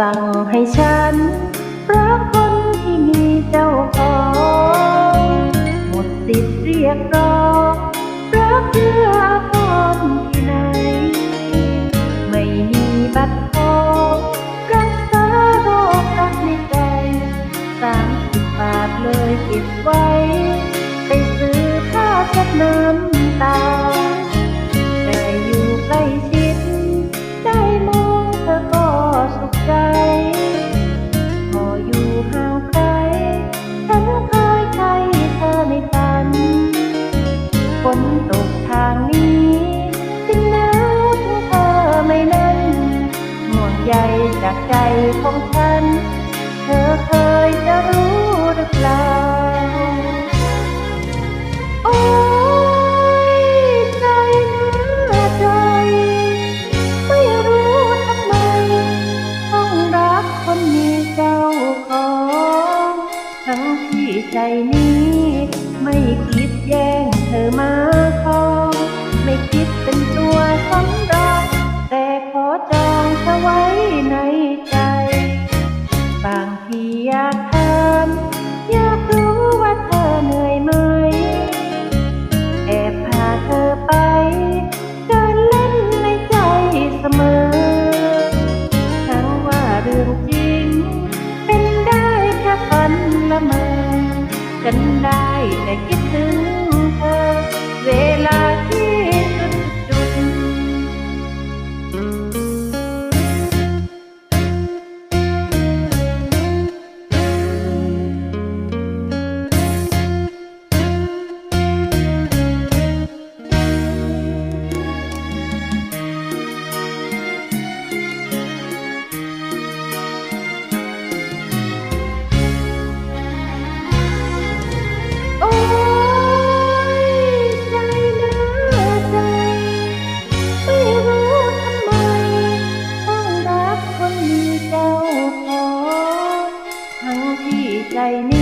สั่งให้ฉันรักคนที่มีเจ้าของ หมดสิทธิ์เรียกร้อง จากใจของฉัน เธอเคยจะรู้หรือเปล่า โอ้ยใจเน้อใจ ไม่รู้ทำไม ต้องรักคนมีเจ้าของทั้งที่ใจนี้ ไม่คิดแย่งเธอมาครอง ไม่คิดเป็นตัวของ กันได้แต่คิดถึงเธอ เวลา ใจนี้